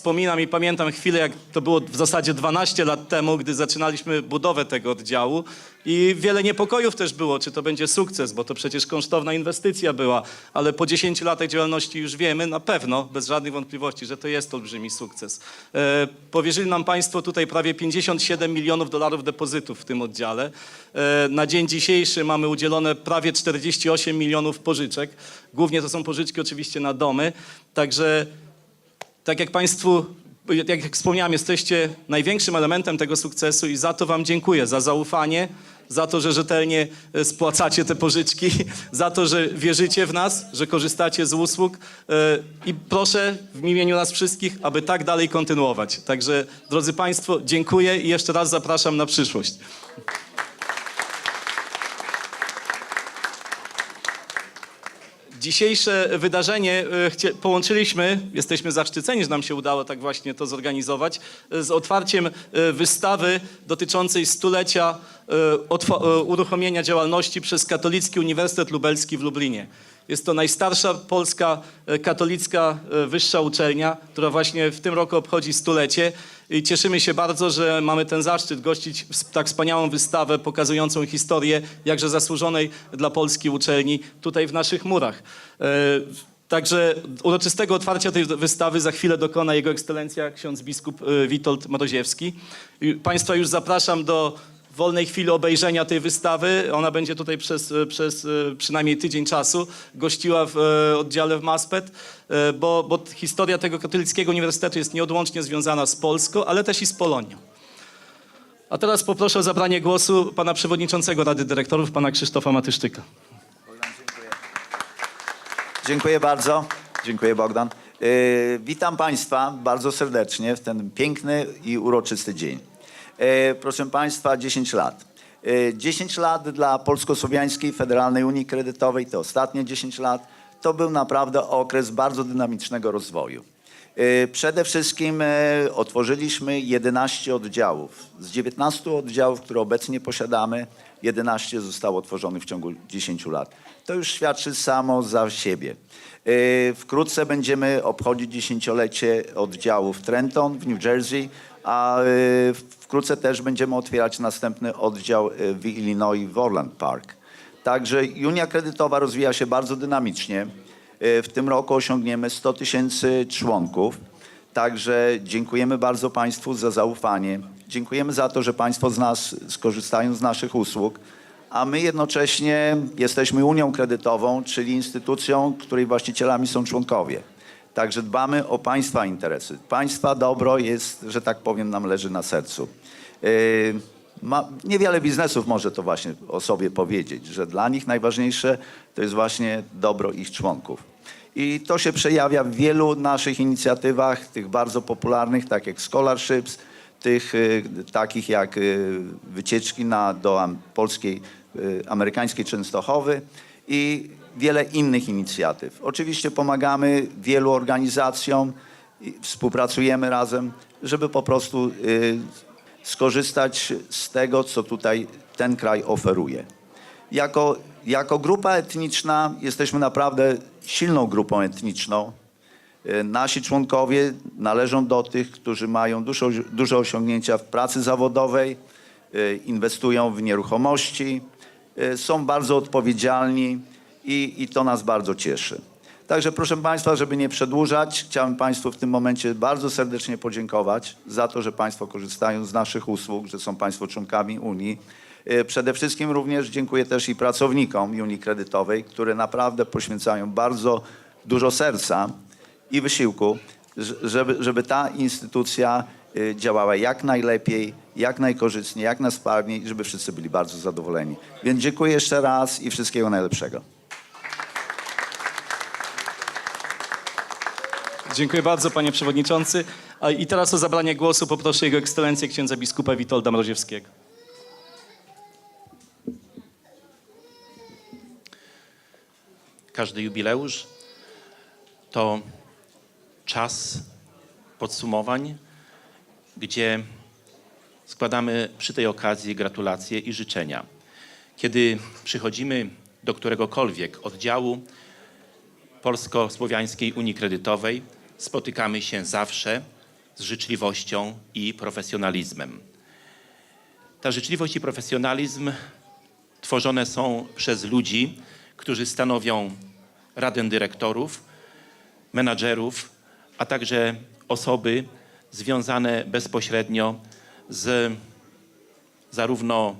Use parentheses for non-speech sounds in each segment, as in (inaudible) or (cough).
wspominam i pamiętam chwilę, jak to było w zasadzie 12 lat temu, gdy zaczynaliśmy budowę tego oddziału i wiele niepokojów też było, czy to będzie sukces, bo to przecież kosztowna inwestycja była, ale po 10 latach działalności już wiemy na pewno, bez żadnych wątpliwości, że to jest olbrzymi sukces. E, powierzyli nam Państwo tutaj prawie 57 milionów dolarów depozytów w tym oddziale. E, na dzień dzisiejszy mamy udzielone prawie 48 milionów pożyczek. Głównie to są pożyczki oczywiście na domy, także tak jak Państwu, jak wspomniałem, jesteście największym elementem tego sukcesu i za to Wam dziękuję, za zaufanie, za to, że rzetelnie e, spłacacie te pożyczki, (laughs) za to, że wierzycie w nas, że korzystacie z usług e, i proszę w imieniu nas wszystkich, aby tak dalej kontynuować. Także, drodzy Państwo, dziękuję i jeszcze raz zapraszam na przyszłość. Dzisiejsze wydarzenie e, połączyliśmy, jesteśmy zaszczyceni, że nam się udało tak właśnie to zorganizować, e, z otwarciem e, wystawy dotyczącej stulecia uruchomienia działalności przez Katolicki Uniwersytet Lubelski w Lublinie. Jest to najstarsza polska katolicka wyższa uczelnia, która właśnie w tym roku obchodzi stulecie. I cieszymy się bardzo, że mamy ten zaszczyt gościć tak wspaniałą wystawę pokazującą historię jakże zasłużonej dla Polski uczelni tutaj w naszych murach. E, Także uroczystego otwarcia tej wystawy za chwilę dokona Jego Ekscelencja ksiądz biskup e, Witold Mroziewski. Państwa już zapraszam do wolnej chwili obejrzenia tej wystawy. Ona będzie tutaj przez, e, przez e, przynajmniej tydzień czasu gościła w e, oddziale w Maspet, bo, bo historia tego katolickiego uniwersytetu jest nieodłącznie związana z Polską, ale też i z Polonią. A teraz poproszę o zabranie głosu pana przewodniczącego Rady Dyrektorów, pana Krzysztofa Matyszczyka. Dziękuję bardzo. Dziękuję Bogdan. Witam Państwa bardzo serdecznie w ten piękny i uroczysty dzień. Yy, proszę Państwa, 10 lat. Yy, 10 lat dla Polsko-Słowiańskiej Federalnej Unii Kredytowej, te ostatnie 10 lat, to był naprawdę okres bardzo dynamicznego rozwoju. Yy, Przede wszystkim otworzyliśmy 11 oddziałów. Z 19 oddziałów, które obecnie posiadamy, 11 zostało otworzonych w ciągu 10 lat. To już świadczy samo za siebie. Wkrótce będziemy obchodzić dziesięciolecie oddziału w Trenton w New Jersey, a yy, wkrótce też będziemy otwierać następny oddział yy, w Illinois w Orland Park. Także Unia Kredytowa rozwija się bardzo dynamicznie. Yy, W tym roku osiągniemy 100 tysięcy członków. Także dziękujemy bardzo Państwu za zaufanie. Dziękujemy za to, że Państwo z nas skorzystają z naszych usług. A my jednocześnie jesteśmy Unią Kredytową, czyli instytucją, której właścicielami są członkowie. Także dbamy o Państwa interesy. Państwa dobro jest, że tak powiem, nam leży na sercu. Yy, ma, niewiele biznesów może to właśnie o sobie powiedzieć, że dla nich najważniejsze to jest właśnie dobro ich członków. I to się przejawia w wielu naszych inicjatywach, tych bardzo popularnych, tak jak scholarships, tych y, takich jak y, wycieczki na, do polskiej, amerykańskiej Częstochowy i wiele innych inicjatyw. Oczywiście pomagamy wielu organizacjom, współpracujemy razem, żeby po prostu y, skorzystać z tego, co tutaj ten kraj oferuje. Jako, jako grupa etniczna jesteśmy naprawdę silną grupą etniczną. E, Nasi członkowie należą do tych, którzy mają dużo, duże osiągnięcia w pracy zawodowej, e, inwestują w nieruchomości, są bardzo odpowiedzialni i, i to nas bardzo cieszy. Także proszę Państwa, żeby nie przedłużać, chciałem Państwu w tym momencie bardzo serdecznie podziękować za to, że Państwo korzystają z naszych usług, że są Państwo członkami Unii. E, Przede wszystkim również dziękuję też i pracownikom Unii Kredytowej, które naprawdę poświęcają bardzo dużo serca i wysiłku, żeby, żeby ta instytucja y, działała jak najlepiej, jak najkorzystniej, jak najsprawniej, żeby wszyscy byli bardzo zadowoleni. Więc dziękuję jeszcze raz i wszystkiego najlepszego. Dziękuję bardzo, panie przewodniczący. I teraz o zabranie głosu poproszę Jego Ekscelencję księdza biskupa Witolda Mroziewskiego. Każdy jubileusz to czas podsumowań, gdzie składamy przy tej okazji gratulacje i życzenia. Kiedy przychodzimy do któregokolwiek oddziału Polsko-Słowiańskiej Unii Kredytowej, spotykamy się zawsze z życzliwością i profesjonalizmem. Ta życzliwość i profesjonalizm tworzone są przez ludzi, którzy stanowią Radę Dyrektorów, menadżerów, a także osoby związane bezpośrednio z zarówno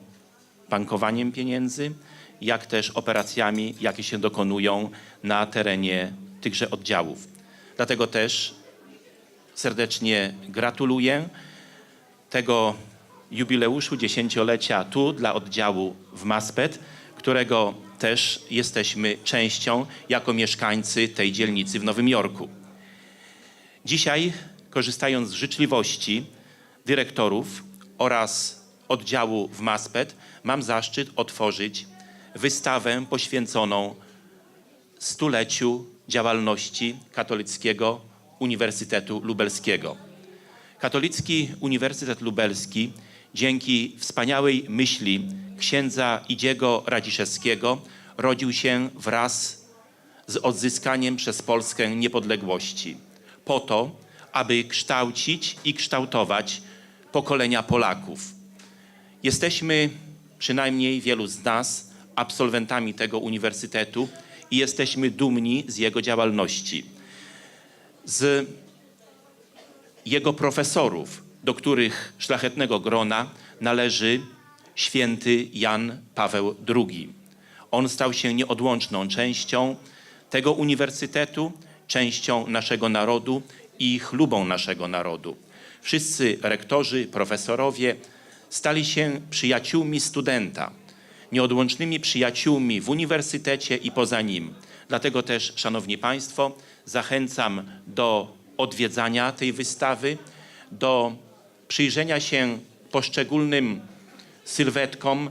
bankowaniem pieniędzy, jak też operacjami, jakie się dokonują na terenie tychże oddziałów. Dlatego też serdecznie gratuluję tego jubileuszu dziesięciolecia tu dla oddziału w Maspet, którego też jesteśmy częścią jako mieszkańcy tej dzielnicy w Nowym Jorku. Dzisiaj, korzystając z życzliwości dyrektorów oraz oddziału w Maspet, mam zaszczyt otworzyć wystawę poświęconą stuleciu działalności Katolickiego Uniwersytetu Lubelskiego. Katolicki Uniwersytet Lubelski dzięki wspaniałej myśli księdza Idziego Radziszewskiego rodził się wraz z odzyskaniem przez Polskę niepodległości, po to, aby kształcić i kształtować pokolenia Polaków. Jesteśmy, przynajmniej wielu z nas, absolwentami tego uniwersytetu i jesteśmy dumni z jego działalności. Z jego profesorów, do których szlachetnego grona należy święty Jan Paweł II. On stał się nieodłączną częścią tego uniwersytetu, częścią naszego narodu i chlubą naszego narodu. Wszyscy rektorzy, profesorowie stali się przyjaciółmi studenta, nieodłącznymi przyjaciółmi w uniwersytecie i poza nim. Dlatego też, Szanowni Państwo, zachęcam do odwiedzania tej wystawy, do przyjrzenia się poszczególnym sylwetkom,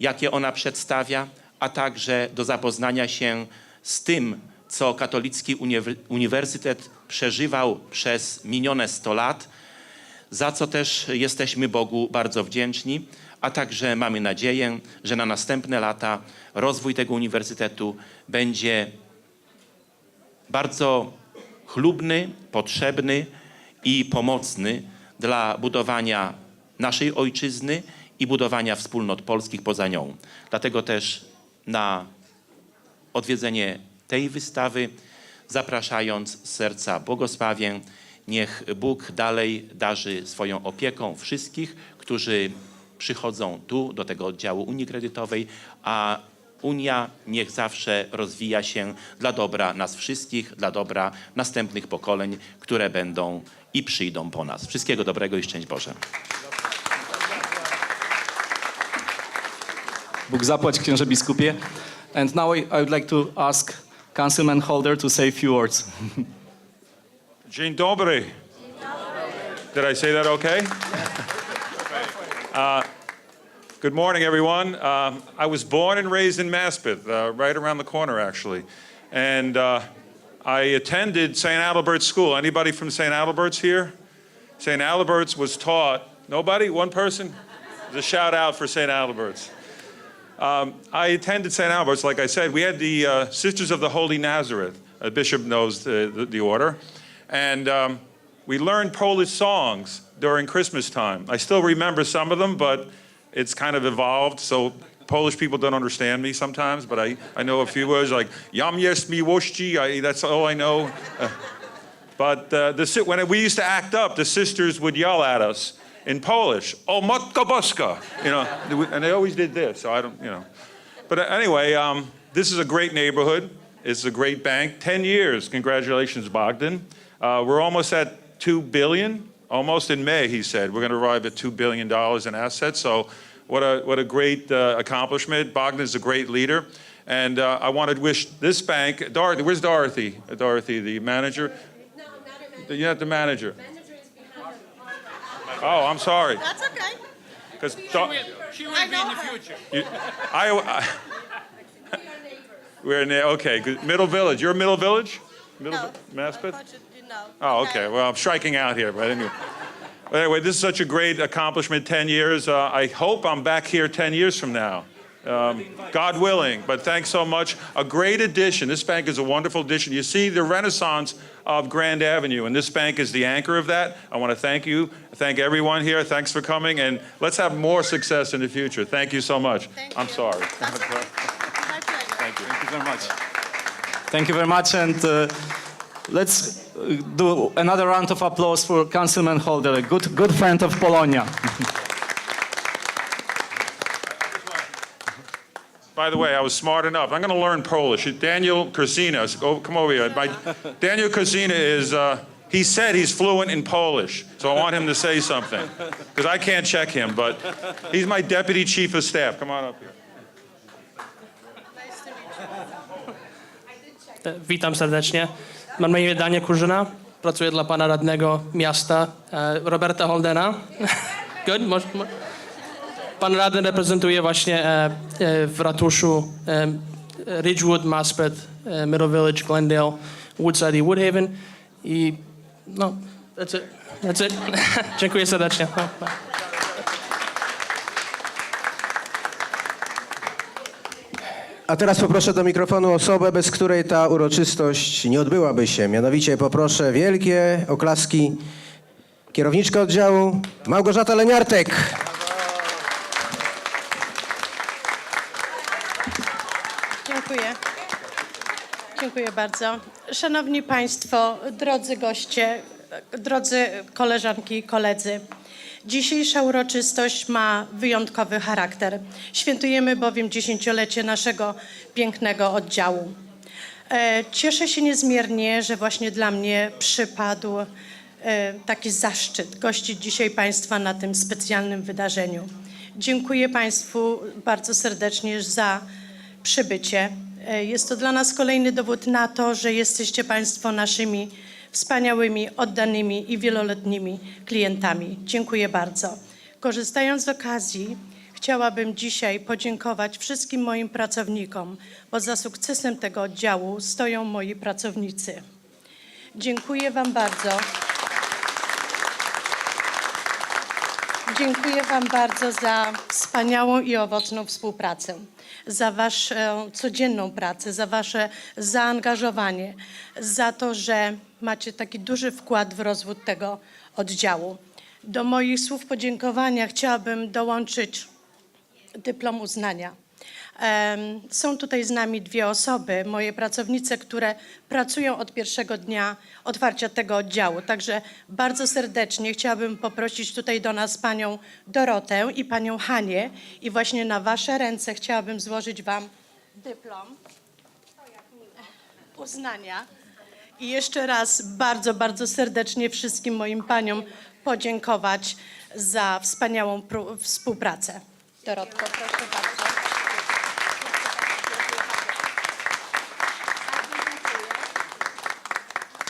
jakie ona przedstawia, a także do zapoznania się z tym, co Katolicki Uniwer- Uniwersytet przeżywał przez minione 100 lat, za co też jesteśmy Bogu bardzo wdzięczni, a także mamy nadzieję, że na następne lata rozwój tego uniwersytetu będzie bardzo chlubny, potrzebny i pomocny dla budowania naszej ojczyzny i budowania wspólnot polskich poza nią. Dlatego też na odwiedzenie tej wystawy, zapraszając z serca błogosławię, niech Bóg dalej darzy swoją opieką wszystkich, którzy przychodzą tu do tego oddziału Unii Kredytowej, a Unia niech zawsze rozwija się dla dobra nas wszystkich, dla dobra następnych pokoleń, które będą i przyjdą po nas. Wszystkiego dobrego i szczęść Boże. Bóg zapłać księże biskupie. And now I, I would like to ask Councilman Holder to say a few words. Dzień dobry. Did I say that okay? (laughs) Uh, good morning, everyone. Um, I was born and raised in Maspeth, uh, right around the corner, actually. And uh, I attended St. Adalbert's School. Anybody from St. Adalbert's here? St. Adalbert's was taught. Nobody? One person? There's a shout out for St. Adalbert's. Um, I attended St. Albert's, like I said. We had the uh, Sisters of the Holy Nazareth. A bishop knows the, the, the order. And um, we learned Polish songs during Christmas time. I still remember some of them, but it's kind of evolved. So Polish people don't understand me sometimes, but I, I know a few words like Yam jest miłości. That's all I know. (laughs) But uh, the, when we used to act up, the sisters would yell at us in Polish, "O Matka Boska," you know, and they always did this. So I don't, you know. But uh, anyway, um, this is a great neighborhood. It's a great bank. Ten years. Congratulations, Bogdan. Uh, we're almost at two billion. Almost in May, he said. We're going to arrive at two billion dollars in assets. So, what a what a great uh, accomplishment. Bogdan is a great leader. And uh, I want to wish this bank, Dorothy, where's Dorothy? Dorothy, the manager. No, not a manager. You're not the manager. Manager is behind the bar. Oh, I'm sorry. That's okay. Because She will I be know in the her. future. I, I, We are neighbors. we're in there. Okay, good. Middle Village. You're Middle Village? Middle No. Maspeth? Unfortunately, no. Oh, okay. Well, I'm striking out here, but anyway. But anyway, this is such a great accomplishment. Ten years. Uh, I hope I'm back here ten years from now. Um, God willing, but thanks so much. A great addition. This bank is a wonderful addition. You see the renaissance of Grand Avenue, and this bank is the anchor of that. I want to thank you, thank everyone here. Thanks for coming, and let's have more success in the future. Thank you so much. Thank I'm you. sorry. That's okay. My pleasure. Thank you very much. Thank you very much, and uh, let's uh, do another round of applause for Councilman Holder, a good, good friend of Polonia. By the way, I was smart enough. I'm going to learn Polish. Daniel Kursina, go, come over here. My, Daniel Kursina is, uh, he said he's fluent in Polish, so I want him to say something. Because I can't check him, but he's my deputy chief of staff. Come on up here. Nice to meet you. Witam serdecznie. Mam na imię Daniel Kurzyna. Pracuję dla pana radnego miasta e, Roberta Holdena. (laughs) Good. Pan radny reprezentuje właśnie e, e, w ratuszu Ridgewood, Maspeth, Middle Village, Glendale, Woodside i Woodhaven. I no, that's it. That's it. (laughs) Dziękuję serdecznie. No, A teraz poproszę do mikrofonu osobę, bez której ta uroczystość nie odbyłaby się. Mianowicie poproszę wielkie oklaski kierowniczka oddziału Małgorzata Leniartek. Dziękuję. Dziękuję bardzo. Szanowni Państwo, drodzy goście, drodzy koleżanki i koledzy. Dzisiejsza uroczystość ma wyjątkowy charakter. Świętujemy bowiem dziesięciolecie naszego pięknego oddziału. E, Cieszę się niezmiernie, że właśnie dla mnie przypadł e, taki zaszczyt gościć dzisiaj Państwa na tym specjalnym wydarzeniu. Dziękuję Państwu bardzo serdecznie za przybycie. E, Jest to dla nas kolejny dowód na to, że jesteście Państwo naszymi wspaniałymi, oddanymi i wieloletnimi klientami. Dziękuję bardzo. Korzystając z okazji, chciałabym dzisiaj podziękować wszystkim moim pracownikom, bo za sukcesem tego oddziału stoją moi pracownicy. Dziękuję Wam bardzo. Dziękuję Wam bardzo za wspaniałą i owocną współpracę, za Waszą codzienną pracę, za Wasze zaangażowanie, za to, że macie taki duży wkład w rozwój tego oddziału. Do moich słów podziękowania chciałabym dołączyć dyplom uznania. Są tutaj z nami dwie osoby, moje pracownice, które pracują od pierwszego dnia otwarcia tego oddziału. Także bardzo serdecznie chciałabym poprosić tutaj do nas panią Dorotę i panią Hanię i właśnie na wasze ręce chciałabym złożyć wam dyplom uznania. I jeszcze raz bardzo, bardzo serdecznie wszystkim moim paniom podziękować za wspaniałą współpracę. Dorotko, proszę bardzo.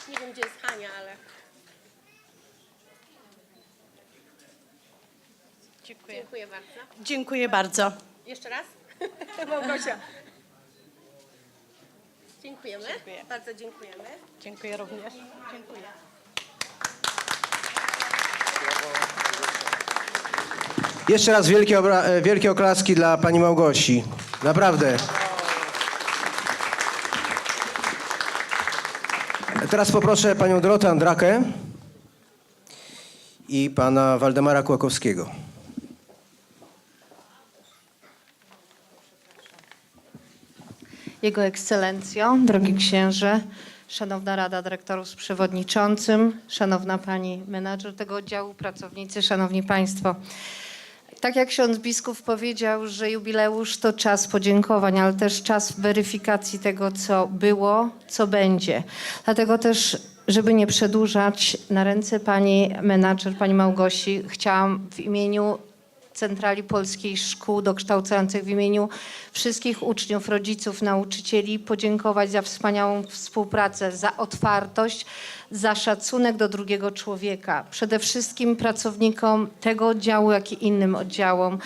Nie wiem, gdzie jest Hania, ale Dziękuję. dziękuję bardzo. Dziękuję bardzo. Jeszcze raz? (laughs) Małgosia. Dziękujemy. Dziękuję. Bardzo dziękujemy. Dziękuję również. Dziękuję. Jeszcze raz wielkie, obra- e, wielkie oklaski dla pani Małgosi. Naprawdę. Teraz poproszę panią Dorotę Andrakę i pana Waldemara Kłakowskiego. Jego Ekscelencjo, drogi księże, Szanowna Rada Dyrektorów z Przewodniczącym, Szanowna Pani Menadżer tego oddziału, pracownicy, Szanowni Państwo. Tak jak ksiądz biskup powiedział, że jubileusz to czas podziękowań, ale też czas weryfikacji tego, co było, co będzie. Dlatego też, żeby nie przedłużać, na ręce Pani Menadżer, Pani Małgosi, chciałam w imieniu Centrali Polskiej Szkół Dokształcających w imieniu wszystkich uczniów, rodziców, nauczycieli podziękować za wspaniałą współpracę, za otwartość, za szacunek do drugiego człowieka. Przede wszystkim pracownikom tego oddziału, jak i innym oddziałom,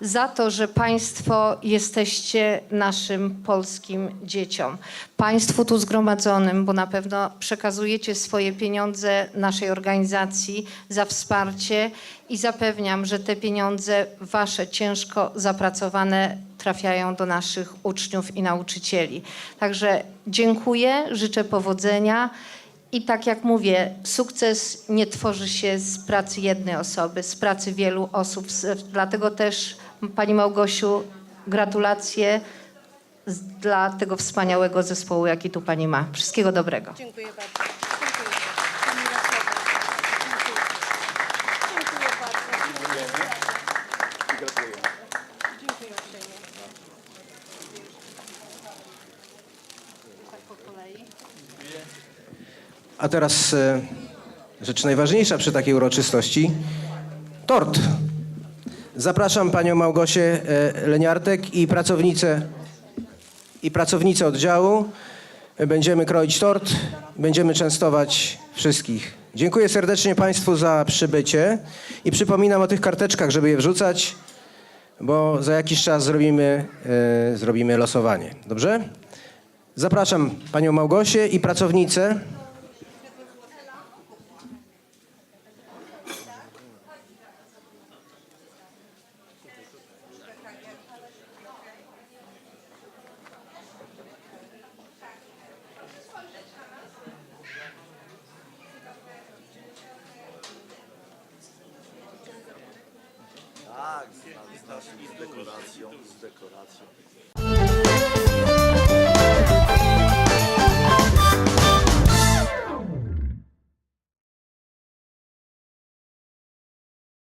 za to, że Państwo jesteście naszym polskim dzieciom. Państwu tu zgromadzonym, bo na pewno przekazujecie swoje pieniądze naszej organizacji za wsparcie i zapewniam, że te pieniądze wasze ciężko zapracowane trafiają do naszych uczniów i nauczycieli. Także dziękuję, życzę powodzenia. I tak jak mówię, sukces nie tworzy się z pracy jednej osoby, z pracy wielu osób. Dlatego też Pani Małgosiu, gratulacje z- dla tego wspaniałego zespołu, jaki tu Pani ma. Wszystkiego dobrego. Dziękuję bardzo. Dziękuję. Pani. Dziękuję. Dziękuję bardzo. Dziękuję uprzejmie. A teraz e, rzecz najważniejsza przy takiej uroczystości. Tort. Zapraszam panią Małgosię e, Leniartek i pracownicę, i pracownicę oddziału. Będziemy kroić tort, będziemy częstować wszystkich. Dziękuję serdecznie państwu za przybycie i przypominam o tych karteczkach, żeby je wrzucać, bo za jakiś czas zrobimy, e, zrobimy losowanie. Dobrze? Zapraszam panią Małgosię i pracownicę. Z dekoracją, z dekoracją.